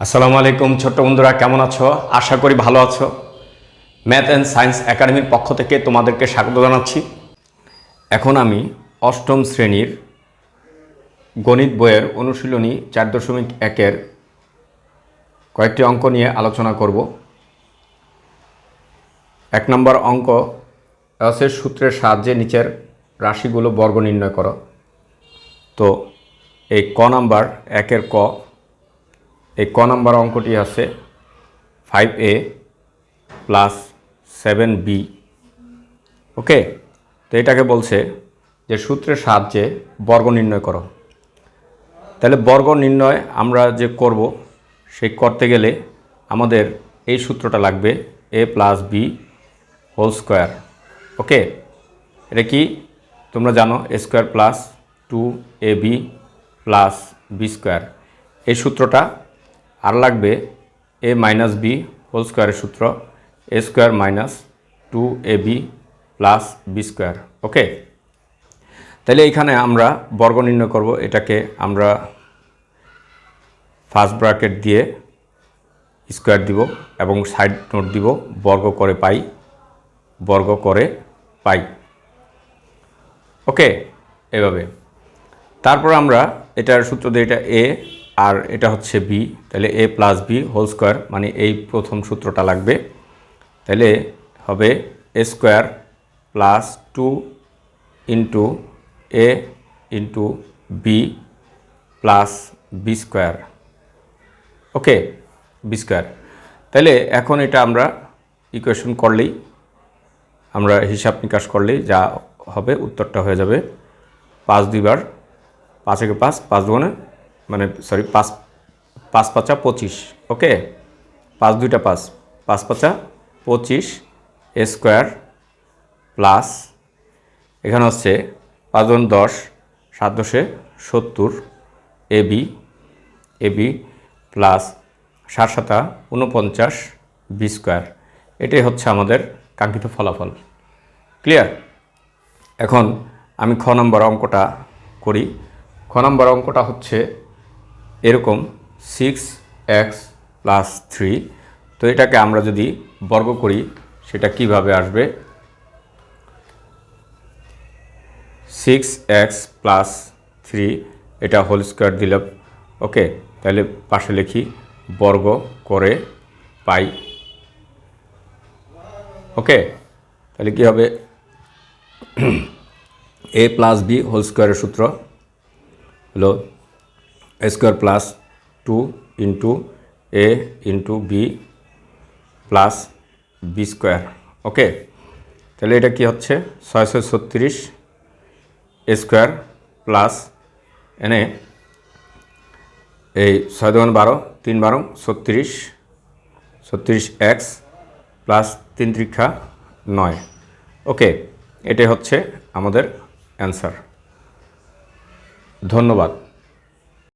আসসালামু আলাইকুম ছোট্ট বন্ধুরা, কেমন আছো? আশা করি ভালো আছো। ম্যাথ অ্যান্ড সায়েন্স একাডেমির পক্ষ থেকে তোমাদেরকে স্বাগত জানাচ্ছি। এখন আমি অষ্টম শ্রেণির গণিত বইয়ের অনুশীলনী চার দশমিক একের কয়েকটি অঙ্ক নিয়ে আলোচনা করব। এক নম্বর অঙ্ক আছে সূত্রের সাহায্যে নিচের রাশিগুলো বর্গ নির্ণয় করো। তো এই ক নাম্বার একের ক এই ক নাম্বার অঙ্কটি আছে five A plus seven B okay তো এটাকে বলছে যে সূত্রের সাহায্যে বর্গ নির্ণয় করো। তাহলে বর্গ নির্ণয় আমরা যে করব, সেই করতে গেলে আমাদের এই সূত্রটা লাগবে A plus B whole square okay এটা কি? তোমরা জানো A square plus two A B plus B square এই সূত্রটা আর লাগবে এ মাইনাস বি হোল স্কোয়ারের সূত্র A square minus two A B plus B square okay তাহলে এইখানে আমরা বর্গ নির্ণয় করব, এটাকে আমরা ফার্স্ট ব্র্যাকেট দিয়ে স্কোয়ার দিব এবং সাইড নোট দিব, বর্গ করে পাই, বর্গ করে পাই ওকে এভাবে। তারপর আমরা এটার সূত্র দিয়ে এটা এ আর এটা হচ্ছে বি তাহলে A plus B whole square মানে এই প্রথম সূত্রটা লাগবে। তাহলে হবে A square plus two into A into B plus B square okay B square তাহলে এখন এটা আমরা ইকুয়েশন করলেই, আমরা হিসাব নিকাশ করলেই যা হবে উত্তরটা হয়ে যাবে। পাঁচ দুইবার পাঁচ একে পাঁচ পাঁচ দুগুণে মানে সরি পাঁচ পাঁচ পাঁচা পঁচিশ, ওকে? পাঁচ দুইটা পাঁচ পাঁচ পাঁচা পঁচিশ স্কোয়ার প্লাস, এখানে হচ্ছে পাঁচ দুগুণ দশ, সাত দশে সত্তর, A B A B plus সাত সাতা উনপঞ্চাশ বি স্কোয়ার। এটাই হচ্ছে আমাদের কাঙ্ক্ষিত ফলাফল। ক্লিয়ার? এখন আমি খ নম্বর অঙ্কটা করি। খ নম্বর অঙ্কটা হচ্ছে এরকম সিক্স এক্স প্লাস থ্রি তো এটাকে আমরা যদি বর্গ করি, সেটা কীভাবে আসবে? সিক্স এক্স প্লাস থ্রি এটা হোল স্কোয়ার দিলাম। ওকে, তাহলে পাশে লিখি, বর্গ করে পাই। ওকে, তাহলে কী হবে? এ প্লাস বি হোল স্কোয়ারের সূত্র হলো square plus two into A into B plus B square okay তাহলে এটা কি হচ্ছে? ছয়শো ছত্রিশ স্কোয়ার প্লাস এনে এই ছয় দোকান বারো, তিন বারো, ছত্রিশ ছত্রিশ এক্স প্লাস তিন ত্রিক্ষা নয়। ওকে এটাই হচ্ছে আমাদের অ্যান্সার ধন্যবাদ।